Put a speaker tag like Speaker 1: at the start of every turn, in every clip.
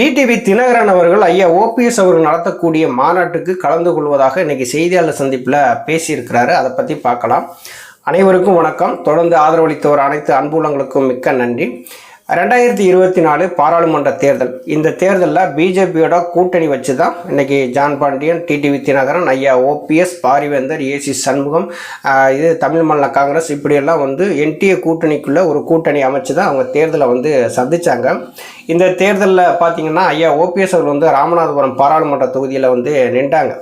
Speaker 1: TTV Dinakaran அவர்கள் ஐயா OPS அவர்கள் நடத்தக்கூடிய மாநாட்டுக்கு கலந்து கொள்வதாக இன்னைக்கு செய்தியாளர் சந்திப்பில் பேசியிருக்கிறாரு. அதை பற்றி பார்க்கலாம். அனைவருக்கும் வணக்கம். தொடர்ந்து ஆதரவளித்தவர் அனைத்து அன்புலங்களுக்கும் மிக்க நன்றி. ரெண்டாயிரத்தி இருபத்தி நாலு பாராளுமன்ற தேர்தல். இந்த தேர்தலில் பிஜேபியோட கூட்டணி வச்சு தான் இன்றைக்கி ஜான் பாண்டியன் டிடிவி தினகரன் ஐயா ஓபிஎஸ் பாரிவேந்தர் ஏசி சண்முகம் இது தமிழ் மாநில காங்கிரஸ் இப்படியெல்லாம் வந்து என்டிஏ கூட்டணிக்குள்ளே ஒரு கூட்டணி அமைச்சு தான் அவங்க தேர்தலை வந்து சந்திச்சாங்க. இந்த தேர்தலில் பார்த்தீங்கன்னா ஐயா ஓபிஎஸ் அவர் வந்து ராமநாதபுரம் பாராளுமன்ற தொகுதியில் வந்து நின்றாங்க.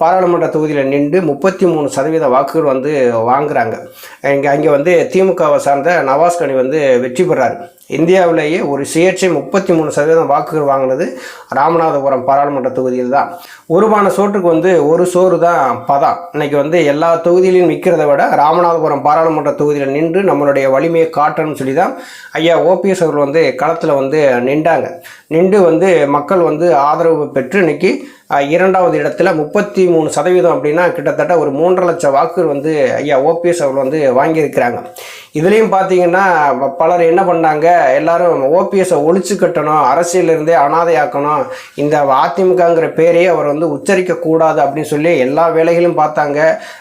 Speaker 1: பாராளுமன்ற தொகுதியில் நின்று முப்பத்தி மூணு சதவீத வாக்குகள் வந்து வாங்குகிறாங்க இங்கே அங்கே வந்து திமுகவை சார்ந்த நவாஸ் கனி வந்து வெற்றி பெறார். இந்தியாவிலேயே ஒரு சுயேட்சை முப்பத்தி மூணு சதவீதம் வாக்குகள் வாங்கினது ராமநாதபுரம் பாராளுமன்ற தொகுதியில் தான் ஒருமான சோற்றுக்கு வந்து ஒரு சோறு தான் பதம் இன்றைக்கி வந்து எல்லா தொகுதியிலையும் நிற்கிறத விட ராமநாதபுரம் பாராளுமன்ற தொகுதியில் நின்று நம்மளுடைய வலிமையை காட்டணும்னு சொல்லி தான் ஐயா ஓபிஎஸ் அவர்கள் வந்து களத்தில் வந்து நின்றாங்க. நின்று வந்து மக்கள் வந்து ஆதரவு பெற்று இன்னைக்கு இரண்டாவது இடத்துல முப்பத்தி மூணு சதவீதம் அப்படின்னா கிட்டத்தட்ட ஒரு மூன்றரை லட்சம் வாக்கு வந்து ஐயா ஓபிஎஸ் அவர்கள் வந்து வாங்கியிருக்கிறாங்க. இதுலேயும் பார்த்தீங்கன்னா பலர் என்ன பண்ணாங்க? எல்லாரும் ஓபிஎஸ்ஸை ஒழிச்சு கட்டணும் அரசியலிருந்தே அனாதையாக்கணும் இந்த அதிமுகங்கிற பேரையே அவர் வந்து உச்சரிக்கக்கூடாது அப்படின்னு சொல்லி எல்லா வேலைகளும் பார்த்தாங்க.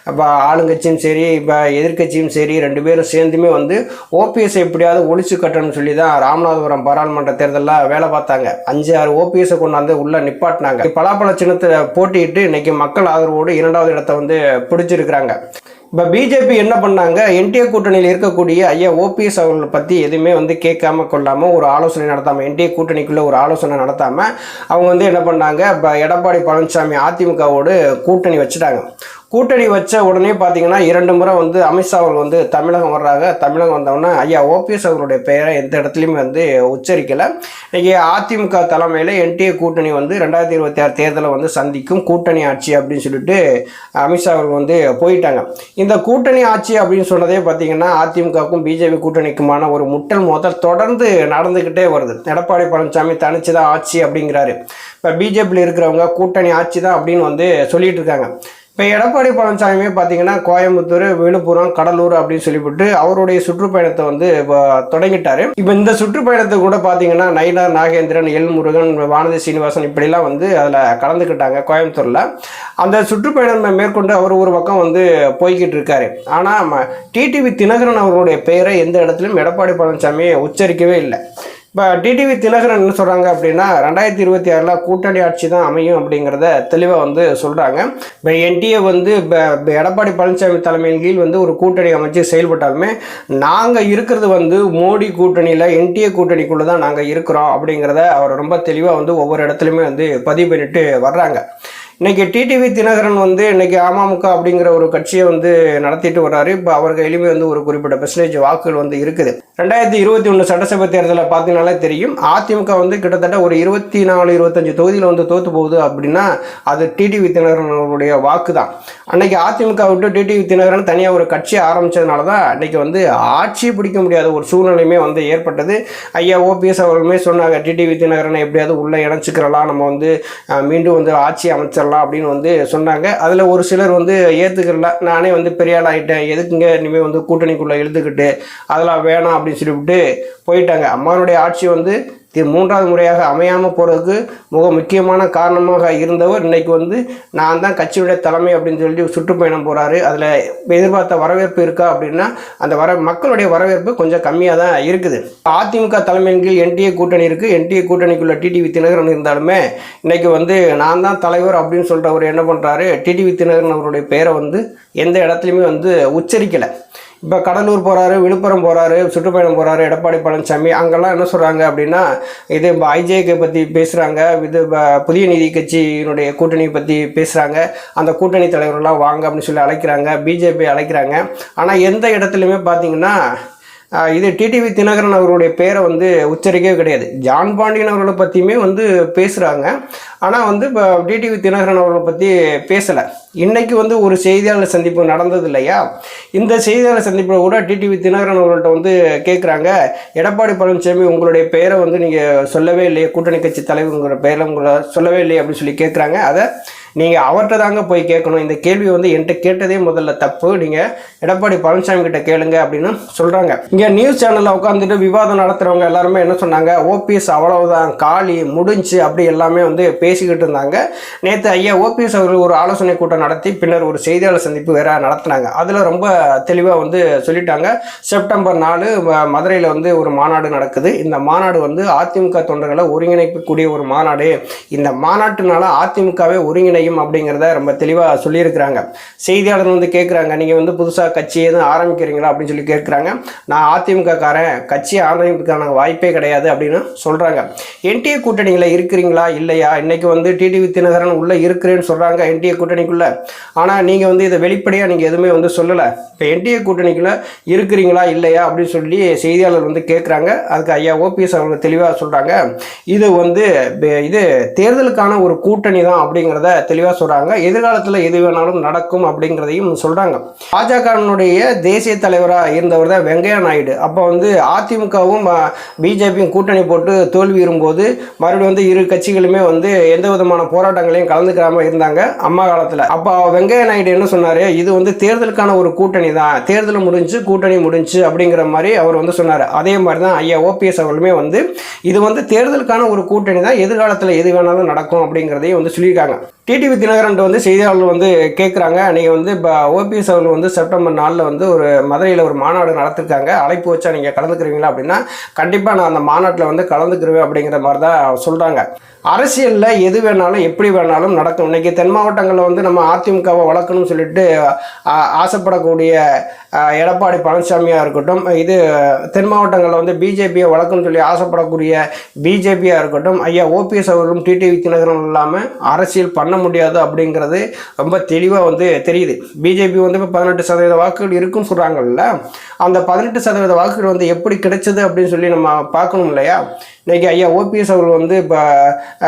Speaker 1: இப்போ ஆளுங்கட்சியும் சரி இப்போ எதிர்க்கட்சியும் சரி ரெண்டு பேரும் சேர்ந்துமே வந்து ஓபிஎஸ் எப்படியாவது ஒழிச்சு கட்டணும்னு சொல்லி தான் ராமநாதபுரம் பாராளுமன்ற தேர்தலில் வேலை பார்த்தாங்க. அஞ்சு ஆறு ஓபிஎஸ்ஸை கொண்டாந்து உள்ளே நிப்பாட்டினாங்க. பலாப்பழ சின்னத்தை போட்டியிட்டு இன்னைக்கு மக்கள் ஆதரவோடு இரண்டாவது இடத்தை வந்து பிடிச்சிருக்கிறாங்க. இப்போ பிஜேபி என்ன பண்ணாங்க? என்டிஏ கூட்டணியில் இருக்கக்கூடிய ஐயா ஓபிஎஸ் அவர்களை பற்றி எதுவுமே வந்து கேட்காம கொள்ளாமல் ஒரு ஆலோசனை நடத்தாமல் என்டிஏ கூட்டணிக்குள்ளே ஒரு ஆலோசனை நடத்தாமல் அவங்க வந்து என்ன பண்ணாங்க? இப்போ எடப்பாடி பழனிசாமி அதிமுகவோடு கூட்டணி வச்சுட்டாங்க. கூட்டணி வச்ச உடனே பார்த்தீங்கன்னா இரண்டு முறை வந்து அமித்ஷா அவர்கள் வந்து தமிழகம் வர்றாங்க. தமிழகம் வந்தவுடனே ஐயா ஓபிஎஸ் அவர்களுடைய பெயரை எந்த இடத்துலையுமே வந்து உச்சரிக்கலை. இன்றைக்கி அதிமுக தலைமையில் என்டிஏ கூட்டணி வந்து ரெண்டாயிரத்தி இருபத்தி ஆறு தேர்தலை வந்து சந்திக்கும் கூட்டணி ஆட்சி அப்படின்னு சொல்லிட்டு அமித்ஷா அவர்கள் வந்து போயிட்டாங்க. இந்த கூட்டணி ஆட்சி அப்படின்னு சொன்னதே பார்த்தீங்கன்னா அதிமுகவுக்கும் பிஜேபி கூட்டணிக்குமான ஒரு முட்டல் மோதல் தொடர்ந்து நடந்துக்கிட்டே வருது. எடப்பாடி பழனிசாமி தனிச்சு தான் ஆட்சி அப்படிங்கிறாரு. இப்போ பிஜேபியில் இருக்கிறவங்க கூட்டணி ஆட்சி தான் அப்படின்னு வந்து சொல்லிட்டு இருக்காங்க. இப்போ எடப்பாடி பழனிசாமியே பார்த்தீங்கன்னா கோயம்புத்தூர் விழுப்புரம் கடலூர் அப்படின்னு சொல்லிவிட்டு அவருடைய சுற்றுப்பயணத்தை வந்து இப்போ தொடங்கிட்டாரு. இப்போ இந்த சுற்றுப்பயணத்தை கூட பார்த்தீங்கன்னா நயினார் நாகேந்திரன் எல் முருகன் வானதி சீனிவாசன் இப்படிலாம் வந்து அதில் கலந்துக்கிட்டாங்க கோயம்புத்தூரில். அந்த சுற்றுப்பயணம் மேற்கொண்டு அவர் ஒரு பக்கம் வந்து போய்கிட்டு இருக்காரு. ஆனால் டிடிவி தினகரன் அவர்களுடைய பெயரை எந்த இடத்துலையும் எடப்பாடி பழனிசாமி உச்சரிக்கவே இல்லை. இப்போ டிடிவி தினகரன் என்ன சொல்கிறாங்க அப்படின்னா ரெண்டாயிரத்தி இருபத்தி ஆறில் கூட்டணி ஆட்சி தான் அமையும் அப்படிங்கிறத தெளிவாக வந்து சொல்கிறாங்க இப்போ என்டிஏ வந்து இப்போ இப்போ எடப்பாடி பழனிசாமி தலைமையின் கீழ் வந்து ஒரு கூட்டணி அமைச்சு செயல்பட்டாலுமே நாங்கள் இருக்கிறது வந்து மோடி கூட்டணியில் என்டிஏ கூட்டணிக்குள்ளே தான் நாங்கள் இருக்கிறோம் அப்படிங்கிறத அவர் ரொம்ப தெளிவாக வந்து ஒவ்வொரு இடத்துலையுமே வந்து பதிவு பண்ணிட்டு வர்றாங்க. இன்றைக்கி டிடிவி தினகரன் வந்து இன்றைக்கி அமமுக அப்படிங்கிற ஒரு கட்சியை வந்து நடத்திட்டு வர்றாரு. இப்போ அவர் கையிலுமே வந்து ஒரு குறிப்பிட்ட பெர்சன்டேஜ் வாக்குகள் வந்து இருக்குது. ரெண்டாயிரத்தி இருபத்தி ஒன்று சட்டசபை தேர்தலில் பார்த்தீங்கனாலே தெரியும். அதிமுக வந்து கிட்டத்தட்ட ஒரு இருபத்தி நாலு இருபத்தஞ்சு தொகுதியில் வந்து தோத்து போகுது அப்படின்னா அது டிடிவி தினகரன் அவருடைய வாக்கு தான் அன்னைக்கு அதிமுக விட்டு டிடிவி தினகரன் தனியாக ஒரு கட்சி ஆரம்பித்ததுனால தான் அன்றைக்கி வந்து ஆட்சி பிடிக்க முடியாத ஒரு சூழ்நிலையுமே வந்து ஏற்பட்டது. ஐயா ஓபிஎஸ் அவர்களுமே சொன்னாங்க டிடிவி தினகரனை எப்படியாவது உள்ளே இணைச்சிக்கிறலாம். நம்ம வந்து மீண்டும் வந்து ஆட்சி அமைச்சிடலாம் அப்படின்னு வந்து சொன்னாங்க. அதில் ஒரு சிலர் வந்து ஏற்றுக்கிறல நானே வந்து பெரிய ஆள் ஆகிட்டேன் எதுக்குங்க இனிமேல் வந்து கூட்டணிக்குள்ளே எழுதுக்கிட்டு அதெல்லாம் வேணாம் அப்படின்னு சொல்லிவிட்டு போயிட்டாங்க. அம்மானுடைய ஆட்சி வந்து இது மூன்றாவது முறையாக அமையாமல் போகிறதுக்கு மிக முக்கியமான காரணமாக இருந்தவர் இன்றைக்கி வந்து நான் தான் கட்சியுடைய தலைமை அப்படின்னு சொல்லி சுற்றுப்பயணம் போகிறாரு அதில் எதிர்பார்த்த வரவேற்பு இருக்கா அப்படின்னா அந்த வர மக்களுடைய வரவேற்பு கொஞ்சம் கம்மியாக தான் இருக்குது. அதிமுக தலைமையின் கீழ் என்டிஏ கூட்டணி இருக்குது என்டிஏ கூட்டணிக்குள்ள டிடிவி தினகரன் இருந்தாலுமே இன்றைக்கி வந்து நான் தான் தலைவர் அப்படின்னு சொல்கிறவர் என்ன பண்ணுறாரு டிடிவி தினகரன் அவருடைய பேரை வந்து எந்த இடத்துலையுமே வந்து உச்சரிக்கலை. இப்போ கடலூர் போகிறாரு விழுப்புரம் போகிறாரு சுற்றுப்பயணம் போகிறாரு எடப்பாடி பழனிசாமி அங்கெல்லாம் என்ன சொல்கிறாங்க அப்படின்னா இது இப்போ ஐஜேகே பற்றி பேசுகிறாங்க இது புதிய நீதி கட்சியினுடைய கூட்டணி பற்றி பேசுகிறாங்க அந்த கூட்டணி தலைவர்கள்லாம் வாங்க அப்படின்னு சொல்லி அழைக்கிறாங்க பிஜேபி அழைக்கிறாங்க. ஆனால் எந்த இடத்துலையுமே பார்த்தீங்கன்னா இது டிடிவி தினகரன் அவருடைய பேரை வந்து உச்சரிக்கவே கிடையாது. ஜான் பாண்டியன் அவர்களை பற்றியுமே வந்து பேசுகிறாங்க ஆனால் வந்து இப்போ டிடிவி தினகரன் அவர்களை பற்றி பேசலை. இன்றைக்கி வந்து ஒரு செய்தியாளர் சந்திப்பு நடந்தது இல்லையா? இந்த செய்தியாளர் சந்திப்பில் கூட டிடிவி தினகரன் அவர்கள்ட்ட வந்து கேட்குறாங்க எடப்பாடி பழனிசாமி உங்களுடைய பேரை வந்து நீங்கள் சொல்லவே இல்லையே. கூட்டணி கட்சி தலைவருங்கிற பேரில் உங்களை சொல்லவே இல்லையே அப்படின்னு சொல்லி கேட்குறாங்க அதை நீங்கள் அவர்கிட்ட தாங்க போய் கேட்கணும். இந்த கேள்வி வந்து என்கிட்ட கேட்டதே முதல்ல தப்பு. நீங்கள் எடப்பாடி பழனிசாமி கிட்ட கேளுங்க அப்படின்னு சொல்கிறாங்க இங்கே நியூஸ் சேனலில் உட்காந்துட்டு விவாதம் நடத்துகிறவங்க எல்லாருமே என்ன சொன்னாங்க? ஓபிஎஸ் அவ்வளவுதான். காலி முடிஞ்சு அப்படி எல்லாமே வந்து பேசிக்கிட்டு இருந்தாங்க. நேற்று ஐயா ஓபிஎஸ் அவர்கள் ஒரு ஆலோசனை கூட்டம் நடத்தி பின்னர் ஒரு செய்தியாளர் சந்திப்பு வேற நடத்தினாங்க. அதில் ரொம்ப தெளிவாக வந்து சொல்லிட்டாங்க. செப்டம்பர் நாலு மதுரையில் வந்து ஒரு மாநாடு நடக்குது. இந்த மாநாடு வந்து அதிமுக தொண்டர்களை ஒருங்கிணைக்கக்கூடிய ஒரு மாநாடு. இந்த மாநாட்டுனால அதிமுகவே ஒருங்கிணை செய்யும் அப்படிங்கிறத ரொம்ப தெளிவாக சொல்லியிருக்கிறாங்க. செய்தியாளர் வந்து கேட்குறாங்க நீங்கள் வந்து புதுசாக கட்சி எதுவும் ஆரம்பிக்கிறீங்களா? அப்படின்னு சொல்லி கேட்குறாங்க நான் அதிமுக காரன் கட்சி ஆரம்பிக்கிறதுக்கான வாய்ப்பே கிடையாது அப்படின்னு சொல்கிறாங்க என்டிஏ கூட்டணியில் இருக்கிறீங்களா? இல்லையா? இன்றைக்கி வந்து டிடிவி தினகரன் உள்ளே இருக்கிறேன்னு சொல்கிறாங்க என்டிஏ கூட்டணிக்குள்ளே. ஆனால் நீங்கள் வந்து இதை வெளிப்படையாக நீங்கள் எதுவுமே வந்து சொல்லலை. இப்போ என்டிஏ கூட்டணிக்குள்ளே இருக்கிறீங்களா? இல்லையா? அப்படின்னு சொல்லி செய்தியாளர் வந்து கேட்குறாங்க அதுக்கு ஐயா ஓபிஎஸ் அவங்க தெளிவாக சொல்கிறாங்க இது வந்து இது தேர்தலுக்கான ஒரு கூட்டணி தான் அப்படிங்கிறத தெளிவாக சொல்கிறாங்க எதிர்காலத்தில் எது வேணாலும் நடக்கும் அப்படிங்கிறதையும் சொல்கிறாங்க பாஜகவினுடைய தேசிய தலைவராக இருந்தவர் தான் வெங்கையா நாயுடு. அப்போ வந்து அதிமுகவும் பிஜேபியும் கூட்டணி போட்டு தோல்வியுறும்போது மறுபடியும் வந்து இரு கட்சிகளுமே வந்து எந்த விதமான போராட்டங்களையும் கலந்துக்காமல் இருந்தாங்க அம்மா காலத்தில். அப்போ வெங்கையா நாயுடு என்ன சொன்னார்? இது வந்து தேர்தலுக்கான ஒரு கூட்டணி தான். தேர்தல் முடிஞ்சு கூட்டணி முடிஞ்சு அப்படிங்கிற மாதிரி அவர் வந்து சொன்னார். அதே மாதிரி தான் ஐயா ஓபிஎஸ் அவர்களுமே வந்து இது வந்து தேர்தலுக்கான ஒரு கூட்டணி தான். எதிர்காலத்தில் எது வேணாலும் நடக்கும் அப்படிங்கிறதையும் வந்து சொல்லியிருக்காங்க. டிடிவி தினகரன் வந்து செய்தியாளர்கள் வந்து கேட்குறாங்க நீங்கள் வந்து இப்போ ஓபிஎஸ் அவர்கள் வந்து செப்டம்பர் நாலில் வந்து ஒரு மதுரையில் ஒரு மாநாடு நடத்திருக்காங்க. அழைப்பு வச்சா நீங்கள் கலந்துக்கிறீங்களா அப்படின்னா கண்டிப்பாக நான் அந்த மாநாட்டில் வந்து கலந்துக்கிறேன் அப்படிங்கிற மாதிரி தான் சொல்கிறாங்க அரசியலில் எது வேணாலும் எப்படி வேணாலும் நடக்கும். இன்னைக்கு தென் மாவட்டங்களில் வந்து நம்ம அதிமுகவை வளர்க்கணும்னு சொல்லிட்டு ஆசைப்படக்கூடிய எடப்பாடி பழனிசாமியாக இருக்கட்டும் இது தென் மாவட்டங்களில் வந்து பிஜேபியை வளர்க்கணும்னு சொல்லி ஆசைப்படக்கூடிய பிஜேபியாக இருக்கட்டும் ஐயா ஓபிஎஸ் அவர்களும் டிடிவி தினகரன் இல்லாமல் அரசியல் பண்ண முடியாது அப்படிங்கிறது ரொம்ப தெளிவாக வந்து தெரியுது. பிஜேபி வந்து இப்போ பதினெட்டு சதவீத வாக்குகள் இருக்குன்னு சொல்கிறாங்கல்ல அந்த பதினெட்டு சதவீத வாக்குகள் வந்து எப்படி கிடைச்சது அப்படின்னு சொல்லி நம்ம பார்க்கணும் இல்லையா? இன்றைக்கி ஐயா ஓபிஎஸ் அவர்கள் வந்து இப்போ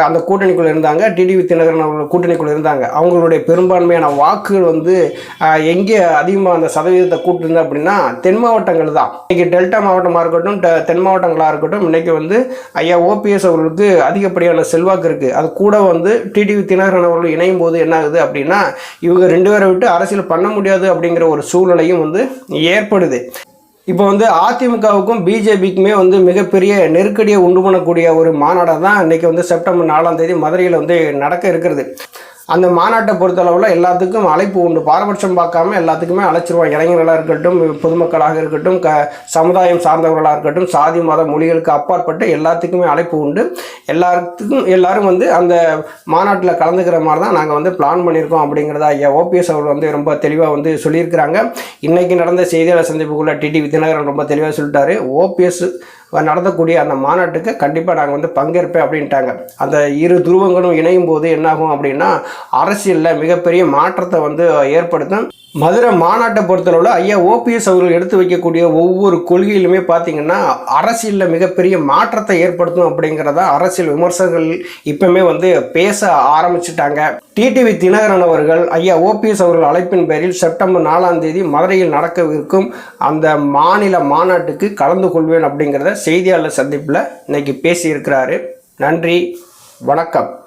Speaker 1: அந்த கூட்டணிக்குள்ளே இருந்தாங்க டிடிவி தினகரன் அவர்கள் கூட்டணிக்குள்ள இருந்தாங்க. அவங்களுடைய பெரும்பான்மையான வாக்குகள் வந்து எங்கே அதிகமாக அந்த சதவீதத்தை கூப்பிட்டுருந்தேன் அப்படின்னா தென் மாவட்டங்கள் தான். இன்னைக்கு டெல்டா மாவட்டமாக இருக்கட்டும் தென் மாவட்டங்களாக இருக்கட்டும் இன்னைக்கு வந்து ஐயா ஓபிஎஸ் அவர்களுக்கு அதிகப்படியான செல்வாக்கு இருக்குது அது கூட வந்து டிடிவி தினகரன் அவர்கள் இணையும் போது என்ன ஆகுது அப்படின்னா இவங்க ரெண்டு பேரை விட்டு அரசியல் பண்ண முடியாது அப்படிங்கிற ஒரு சூழ்நிலையும் வந்து ஏற்படுது. இப்போ வந்து அதிமுகவுக்கும் பிஜேபிக்குமே வந்து மிகப்பெரிய நெருக்கடியை உண்டு பண்ணக்கூடிய ஒரு மாநாடாக தான் இன்றைக்கி வந்து செப்டம்பர் நாலாம் தேதி மதுரையில் வந்து நடக்க இருக்கிறது. அந்த மாநாட்டை பொறுத்தளவில் எல்லாத்துக்கும் அழைப்பு உண்டு. பாரபட்சம் பார்க்காம எல்லாத்துக்குமே அழைச்சிருவாங்க. இளைஞர்களாக இருக்கட்டும் பொதுமக்களாக இருக்கட்டும் க சமுதாயம் சார்ந்தவர்களாக இருக்கட்டும் சாதி மத மொழிகளுக்கு அப்பாற்பட்டு எல்லாத்துக்குமே அழைப்பு உண்டு. எல்லாத்துக்கும் எல்லாரும் வந்து அந்த மாநாட்டில் கலந்துக்கிற மாதிரி தான் நாங்கள் வந்து பிளான் பண்ணியிருக்கோம் அப்படிங்கிறத ஐயா ஓபிஎஸ் அவர்கள் வந்து ரொம்ப தெளிவாக வந்து சொல்லியிருக்கிறாங்க. இன்றைக்கி நடந்த செய்தியாளர் சந்திப்புக்குள்ள டிடிவி தினகரன் ரொம்ப தெளிவாக சொல்லிட்டாரு. ஓபிஎஸ் நடத்தக்கூடிய அந்த மாநாட்டுக்கு கண்டிப்பாக நாங்கள் வந்து பங்கேற்பேன் அப்படின்ட்டாங்க. அந்த இரு துருவங்களும் இணையும் போது என்னாகும் அப்படின்னா அரசியலில் மிகப்பெரிய மாற்றத்தை வந்து ஏற்படுத்தும். மதுரை மாநாட்டை பொறுத்தளவில் ஐயா ஓபிஎஸ் அவர்கள் எடுத்து வைக்கக்கூடிய ஒவ்வொரு கொள்கையிலுமே பார்த்தீங்கன்னா அரசியலில் மிகப்பெரிய மாற்றத்தை ஏற்படுத்தும் அப்படிங்கிறத அரசியல் விமர்சகர்கள் இப்பவுமே வந்து பேச ஆரம்பிச்சிட்டாங்க. டிடிவி தினகரன் அவர்கள் ஐயா ஓபிஎஸ் அவர்கள் அழைப்பின் பேரில் செப்டம்பர் நாலாம் தேதி மதுரையில் நடக்கவிருக்கும் அந்த மாநில மாநாட்டுக்கு கலந்து கொள்வேன் அப்படிங்கிறத செய்தியாளர் சந்திப்பில் இன்னைக்கு பேசியிருக்கிறாரு. நன்றி வணக்கம்.